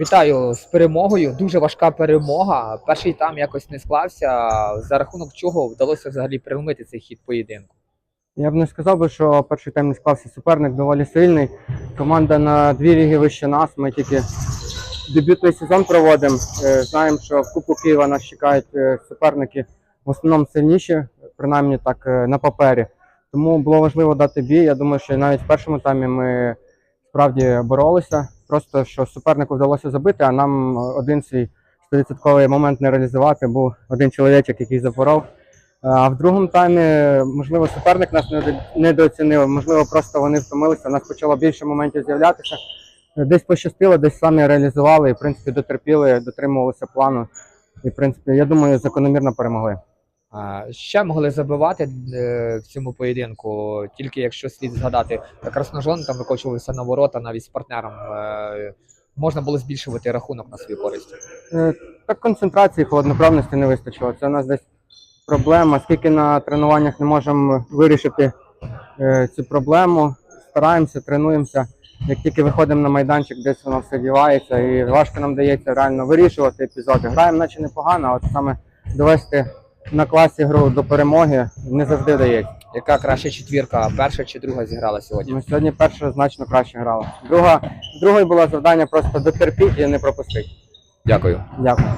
Вітаю з перемогою. Дуже важка перемога. Перший там якось не склався. За рахунок чого вдалося взагалі переломити цей хід поєдинку. Я б не сказав би, що перший тайм не склався суперник доволі сильний. Команда на дві ліги вище нас. Ми тільки дебютний сезон проводимо. Е, Знаємо, що в Кубку Києва нас чекають е, суперники в основному сильніші, принаймні так е, на папері. Тому було важливо дати бій. Я думаю, що навіть в першому таймі ми справді боролися. Просто що супернику вдалося забити, а нам один свій 100% момент не реалізувати. Був один чоловічок, який запоров. А в другому таймі, можливо, суперник нас недооцінив, можливо, просто вони втомилися. У нас почало більше моментів з'являтися. Десь пощастило, десь самі реалізували і, в принципі, дотерпіли, дотримувалися плану. І, в принципі, я думаю, закономірно перемогли. Ще могли забивати е, в цьому поєдинку, тільки якщо слід згадати, Красножон там викочувався на ворота навіть з партнером. Е, Можна було збільшувати рахунок на свою користь. Е, Так концентрації, холодноправності не вистачило. Це у нас десь проблема. Скільки на тренуваннях не можемо вирішити е, цю проблему, стараємося, тренуємося. Як тільки виходимо на майданчик, десь воно все дівається, і важко нам дається реально вирішувати епізоди. Граємо, наче непогано, от саме довести на класі гру до перемоги не завжди вдається. Яка краща четвірка, перша чи друга зіграла сьогодні? Ну, сьогодні перша значно краще грала. Друга, другою було завдання просто дотерпіти і не пропустити. Дякую. Дякую.